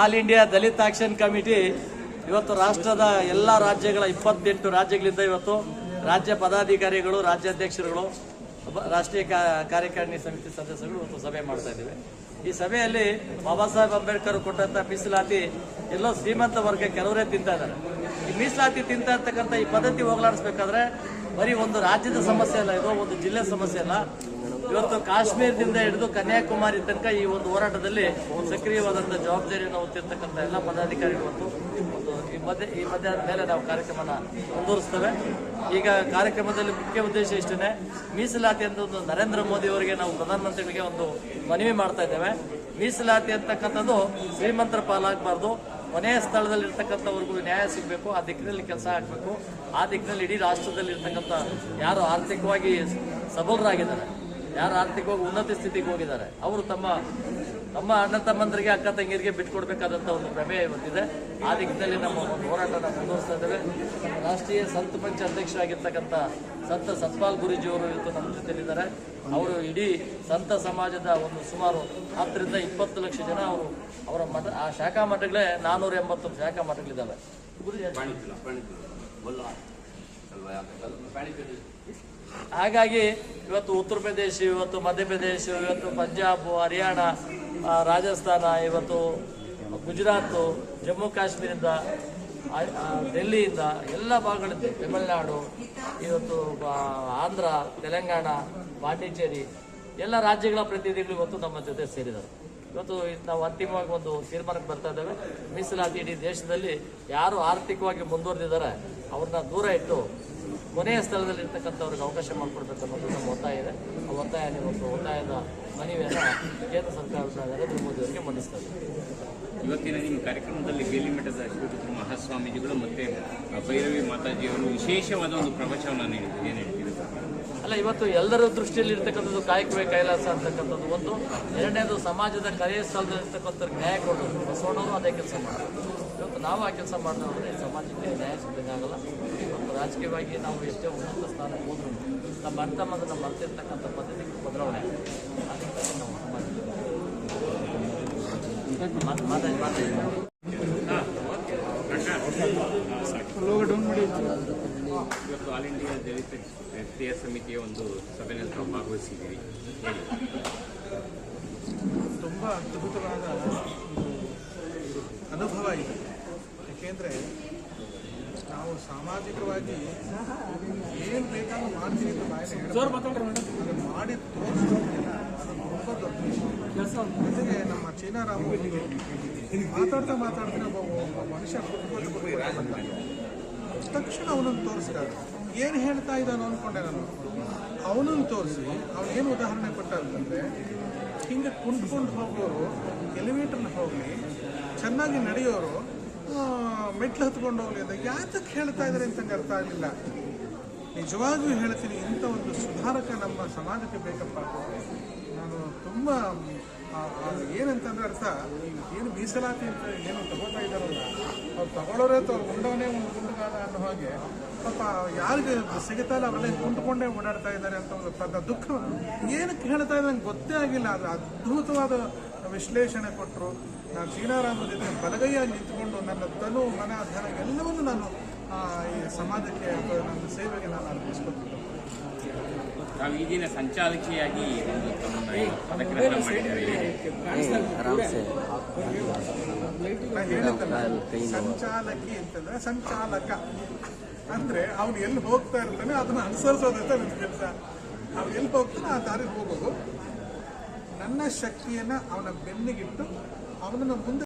All India Dalit action committee ಇವತ್ತು ರಾಷ್ಟ್ರದ ಎಲ್ಲ ರಾಜ್ಯಗಳ ಇಪ್ಪತ್ತೆಂಟು ರಾಜ್ಯಗಳಿಂದ ಇವತ್ತು ರಾಜ್ಯ ಪದಾಧಿಕಾರಿಗಳು, ರಾಜ್ಯಾಧ್ಯಕ್ಷರುಗಳು ರಾಷ್ಟ್ರೀಯ ಕಾರ್ಯಕಾರಿಣಿ ಸಮಿತಿ ಸದಸ್ಯರು ಇವತ್ತು ಸಭೆ ಮಾಡ್ತಾ ಇದ್ದೇವೆ. ಈ ಸಭೆಯಲ್ಲಿ ಬಾಬಾ ಸಾಹೇಬ್ ಅಂಬೇಡ್ಕರ್ ಕೊಟ್ಟಂತ ಮೀಸಲಾತಿ ಎಲ್ಲೋ ಶ್ರೀಮಂತ ವರ್ಗ ಕೆಲವರೇ ತಿಂತಾ ಇದ್ದಾರೆ. ಈ ಮೀಸಲಾತಿ ತಿಂತಾ ಇರ್ತಕ್ಕಂಥ ಈ ಪದ್ಧತಿ ಹೋಗಲಾಡಿಸ್ಬೇಕಾದ್ರೆ ಬರೀ ಒಂದು ರಾಜ್ಯದ ಸಮಸ್ಯೆ ಅಲ್ಲ, ಇದು ಒಂದು ಜಿಲ್ಲೆ ಸಮಸ್ಯೆ ಅಲ್ಲ. ಇವತ್ತು ಕಾಶ್ಮೀರದಿಂದ ಹಿಡಿದು ಕನ್ಯಾಕುಮಾರಿ ತನಕ ಈ ಒಂದು ಹೋರಾಟದಲ್ಲಿ ಸಕ್ರಿಯವಾದಂತಹ ಜವಾಬ್ದಾರಿಯನ್ನು ಹೊತ್ತಿರ್ತಕ್ಕಂಥ ಎಲ್ಲ ಪದಾಧಿಕಾರಿಗಳು ಒಂದು ಈ ಮಧ್ಯ, ಈ ಮಧ್ಯಾಹ್ನದ ಮೇಲೆ ನಾವು ಕಾರ್ಯಕ್ರಮನ ಮುಂದುವರಿಸ್ತೇವೆ. ಈಗ ಕಾರ್ಯಕ್ರಮದಲ್ಲಿ ಮುಖ್ಯ ಉದ್ದೇಶ ಇಷ್ಟೇ ಮೀಸಲಾತಿ ಅಂತ ಒಂದು ನರೇಂದ್ರ ಮೋದಿ ಅವರಿಗೆ ನಾವು ಪ್ರಧಾನಮಂತ್ರಿಗಳಿಗೆ ಒಂದು ಮನವಿ ಮಾಡ್ತಾ ಇದ್ದೇವೆ. ಮೀಸಲಾತಿ ಅಂತಕ್ಕಂಥದ್ದು ಶ್ರೀಮಂತರ ಪಾಲಾಗಬಾರ್ದು. ಮನೆಯ ಸ್ಥಳದಲ್ಲಿ ಇರ್ತಕ್ಕಂಥವ್ರಿಗೂ ನ್ಯಾಯ ಸಿಗಬೇಕು, ಆ ದಿಕ್ಕಿನಲ್ಲಿ ಕೆಲಸ ಆಗಬೇಕು ಆ ದಿಕ್ಕಿನಲ್ಲಿ ಇಡೀ ರಾಷ್ಟ್ರದಲ್ಲಿ ಇರ್ತಕ್ಕಂಥ ಯಾರು ಆರ್ಥಿಕವಾಗಿ ಸಬಲರಾಗಿದ್ದಾರೆ ಯಾರು ಆರ್ಥಿಕವಾಗಿ ಉನ್ನತ ಸ್ಥಿತಿಗೆ ಹೋಗಿದ್ದಾರೆ. ಅವರು ತಮ್ಮ ತಮ್ಮ ಅಣ್ಣ ತಮ್ಮಂದರಿಗೆ, ಅಕ್ಕ ತಂಗಿಯರಿಗೆ ಬಿಟ್ಕೊಡ್ಬೇಕಾದಂಥ ಒಂದು ಪ್ರಮೇಯ ಇವತ್ತಿದೆ. ಆ ದಿಕ್ಕಿನಲ್ಲಿ ನಮ್ಮ ಒಂದು ಹೋರಾಟನ ಮುಂದುವರಿಸ್ತಾ ಇದ್ದೇವೆ. ನಮ್ಮ ರಾಷ್ಟ್ರೀಯ ಸಂತ ಪಂಚ ಅಧ್ಯಕ್ಷರಾಗಿರ್ತಕ್ಕಂಥ ಸಂತ ಸತ್ಪಾಲ್ ಗುರೂಜಿಯವರು ಇವತ್ತು ನಮ್ಮ ಜೊತೆಲಿದ್ದಾರೆ. ಅವರು ಇಡೀ ಸಂತ ಸಮಾಜದ ಒಂದು ಸುಮಾರು ಹತ್ತರಿಂದ ಇಪ್ಪತ್ತು ಲಕ್ಷ ಜನ ಅವರು ಅವರ ಮಠ, ಆ ಶಾಖಾ ಮಠಗಳೇ ನಾನ್ನೂರ ಎಂಬತ್ತೊಂದು ಶಾಖಾ ಮಠಗಳಿದ್ದಾವೆ. ಹಾಗಾಗಿ ಇವತ್ತು ಉತ್ತರ ಪ್ರದೇಶ, ಇವತ್ತು ಮಧ್ಯಪ್ರದೇಶ ಇವತ್ತು ಪಂಜಾಬ್, ಹರಿಯಾಣ ರಾಜಸ್ಥಾನ, ಇವತ್ತು ಗುಜರಾತ್, ಜಮ್ಮು ಕಾಶ್ಮೀರದಿಂದ ಡೆಲ್ಲಿಯಿಂದ ಎಲ್ಲ ಭಾಗಗಳಿಂದ. ತಮಿಳುನಾಡು, ಇವತ್ತು ಆಂಧ್ರ, ತೆಲಂಗಾಣ, ಪಾಂಡಿಚೇರಿ ಎಲ್ಲ ರಾಜ್ಯಗಳ ಪ್ರತಿನಿಧಿಗಳು ಇವತ್ತು ನಮ್ಮ ಜೊತೆ ಸೇರಿದ್ದಾರೆ. ಇವತ್ತು ನಾವು ಅಂತಿಮವಾಗಿ ಒಂದು ತೀರ್ಮಾನಕ್ಕೆ ಬರ್ತಾ ಇದ್ದೇವೆ. ಮೀಸಲಾತಿ ಇಡೀ ದೇಶದಲ್ಲಿ ಯಾರು ಆರ್ಥಿಕವಾಗಿ ಮುಂದುವರೆದಿದ್ದಾರೆ, ಅವ್ರನ್ನ ದೂರ ಇಟ್ಟು ಕೊನೆಯ ಸ್ಥಳದಲ್ಲಿ ಇರ್ತಕ್ಕಂಥವ್ರಿಗೆ ಅವಕಾಶ ಮಾಡಿಕೊಡ್ಬೇಕು ನಮ್ಮ ಒತ್ತಾಯ ಇದೆ. ಆ ಒತ್ತಾಯ ನಿಮ್ಮ ಒತ್ತಾಯದ ಮನವಿಯನ್ನು ಕೇಂದ್ರ ಸರ್ಕಾರದ ನರೇಂದ್ರ ಮೋದಿ ಅವರಿಗೆ ಮಂಡಿಸ್ತಾ ಇವತ್ತಿನ ನಿಮ್ಮ ಕಾರ್ಯಕ್ರಮದಲ್ಲಿ ಬೇಲಿಮಠದ ಶಿವಪುತ್ರ ಮಹಾಸ್ವಾಮೀಜಿಗಳು ಮತ್ತು ಭೈರವಿ ಮಾತಾಜಿಯವರು ವಿಶೇಷವಾದ ಒಂದು ಪ್ರವಚನವನ್ನು ನೀಡಿದ್ರು. ಅಲ್ಲ ಇವತ್ತು ಎಲ್ಲರ ದೃಷ್ಟಿಯಲ್ಲಿ ಇರ್ತಕ್ಕಂಥದ್ದು ಕಾಯಕವೇ ಕೈಲಾಸ ಅಂತಕ್ಕಂಥದ್ದು ಒಂದು. ಎರಡನೇದು ಸಮಾಜದ ಕರೆಯ ಸ್ಥಳದಲ್ಲಿರ್ತಕ್ಕಂಥ ನ್ಯಾಯ ಕೊಡೋದು ಬಸವಣ್ಣವರು ಅದೇ ಕೆಲಸ ಮಾಡೋದು ಇವತ್ತು ನಾವು ಆ ಕೆಲಸ ಮಾಡಿದ್ರೆ ಸಮಾಜಕ್ಕೆ ನ್ಯಾಯ ಸಿದ್ಧಾಗಲ್ಲ ಇವತ್ತು ರಾಜಕೀಯವಾಗಿ ನಾವು ಎಷ್ಟೇ ಉನ್ನತ ಸ್ಥಾನ ಹೋದ್ರು ನಮ್ಮ ಅಣ್ಣ ನಮ್ಮ ಮರ್ತಿರ್ತಕ್ಕಂಥ ಪದ್ಧತಿ ಬದಲಾವಣೆ ಆಗುತ್ತೆ ಅದಕ್ಕಾಗಿ ನಾವು ಮಾಡ್ತೀವಿ ಮಾತಾಡಿ ಮಾತಾಡಿ ಮಾತಾಡಿ ಕ್ರಿಯಾ ಸಮಿತಿಯ ಒಂದು ಸಭೆಯಲ್ಲಿ ನಾವು ಭಾಗವಹಿಸಿದ್ದೀರಿ ತುಂಬ ಅದ್ಭುತವಾದ ಒಂದು ಅನುಭವ ಇದೆ. ಏಕೆಂದರೆ ನಾವು ಸಾಮಾಜಿಕವಾಗಿ ಏನು ಬೇಕಾದ್ರೂ ಮಾಡ್ತೀವಿ ಅಂತ ಬಾಯಲ್ಲಿ ಮಾಡಿ ತೋರಿಸೋದಿಲ್ಲ ಅದು ತುಂಬ ದೊಡ್ಡ ವಿಷಯ. ಜೊತೆಗೆ ನಮ್ಮ ಚೀನಾರಾಮ ಮಾತಾಡ್ತಾ ಮಾತಾಡ್ತಾ ಒಬ್ಬ ಒಬ್ಬ ಮನುಷ್ಯ ತಕ್ಷಣ ಅವನನ್ನು ತೋರಿಸಿದಾಗ ಏನು ಹೇಳ್ತಾ ಇದ್ದಾನೋ ಅಂದ್ಕೊಂಡೆ ನಾನು. ಅವನನ್ನು ತೋರಿಸಿ ಅವನೇನು ಉದಾಹರಣೆ ಕೊಟ್ಟ ಅಂತಂದರೆ ಹಿಂಗೆ ಕುಂಡ್ಕೊಂಡು ಹೋಗೋರು ಎಲಿವೇಟರ್ನ ಹೋಗಲಿ, ಚೆನ್ನಾಗಿ ನಡೆಯೋರು ಮೆಟ್ಲು ಹತ್ಕೊಂಡು ಹೋಗಲಿ ಅಂತ ಯಾತಕ್ಕೆ ಹೇಳ್ತಾ ಇದ್ದಾರೆ ಅಂತ ನಂಗೆ ಅರ್ಥ ಆಗಲಿಲ್ಲ. ನಿಜವಾಗಿಯೂ ಹೇಳ್ತೀನಿ, ಇಂಥ ಒಂದು ಸುಧಾರಕ ನಮ್ಮ ಸಮಾಜಕ್ಕೆ ಬೇಕಪ್ಪ. ನಾನು ತುಂಬ ಏನಂತಂದ್ರೆ ಅರ್ಥ, ಏನು ಮೀಸಲಾತಿ ಅಂತ ಏನು ತಗೋತಾ ಇದ್ದಾರಲ್ಲ ಅವ್ರು ತಗೊಳ್ಳೋರೇ ತೋರ್ ಉಂಡವನೇ ಒಂದು ಗುಂಡುಗಾಲ ಅನ್ನೋ ಹಾಗೆ, ಪಾಪ ಯಾರಿಗೆ ಸಿಗುತ್ತಲ್ಲ ಇಲ್ಲ ಕುಂಟುಕೊಂಡೇ ಓಡಾಡ್ತಾ ಇದ್ದಾರೆ ಅಂತ ಒಂದು ಪದ ದುಃಖ. ಏನಕ್ಕೆ ಹೇಳ್ತಾ ಇದ್ದಾರೆ ನಂಗೆ ಗೊತ್ತೇ ಆಗಿಲ್ಲ ಅದು ಅದ್ಭುತವಾದ ವಿಶ್ಲೇಷಣೆ ಕೊಟ್ಟರು ನಾನು ಶ್ರೀನಾರಾಮ ಜೊತೆ ಬಲಗೈಯಾಗಿ ನಿಂತ್ಕೊಂಡು ನನ್ನ ತನು, ಮನ, ಧನ ಎಲ್ಲವನ್ನು ನಾನು ಈ ಸಮಾಜಕ್ಕೆ ನನ್ನ ಸೇವೆಗೆ ನಾನು ಅರ್ಪಿಸ್ಕೊತೀನಿ ತಾವು ಈಗಿನ ಸಂಚಾಲಕಿಯಾಗಿ ಒಂದು ಪದಗ್ರಹಣ ಮಾಡಿದ್ದಾರೆ ಸಂಚಾಲಕಿ ಅಂತಂದ್ರೆ ಸಂಚಾಲಕ. ಅಂದ್ರೆ ಅವನು ಎಲ್ಲಿ ಹೋಗ್ತಾ ಇರ್ತಾನೆ ಅದನ್ನ ಅನುಸರಿಸೋದಂತ ನನ್ನ ಕೆಲಸ ಅವ್ನು ಎಲ್ಲಿ ಹೋಗ್ತಾನೆ ಆ ದಾರಿ ಹೋಗೋದು. ನನ್ನ ಶಕ್ತಿಯನ್ನ ಅವನ ಬೆನ್ನಿಗಿಟ್ಟು ಅವನನ್ನು ಮುಂದೆ